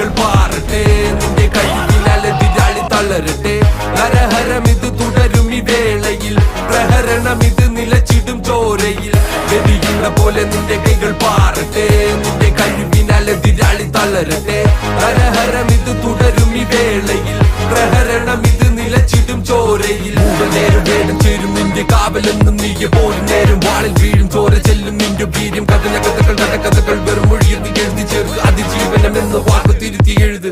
കൈകൾ പാറട്ടെ. നിന്റെ കൈയിനാൽ എതിരാളി തളരട്ടെ. നരഹരം ഇത് തുടരും ഈ വേളയിൽ. പ്രഹരണം ഇത് നിലച്ചിടും ചോരയിൽ. വെടിയുന്ന പോലെ നിന്റെ കൈകൾ പാറട്ടെ. നിന്റെ കഴിവിനാൽ എതിരാളി തളരട്ടെ. നരഹരം ഇത് തുടരും ഈ വേളയിൽ. പ്രഹരണം ഇത് നിലച്ചിടും ചോരയിൽ. നേരം വേണം ചേരും നിന്റെ കാവലെന്നും നീയെ പോലും നേരം വാളിൽ വീഴും ചോര ചെല്ലും നിന്റെ വീര്യം. കഥന കഥകൾ നടക്കഥകൾ വെറും മൊഴിയിൽ അത് തിരുത്തി എഴുത്.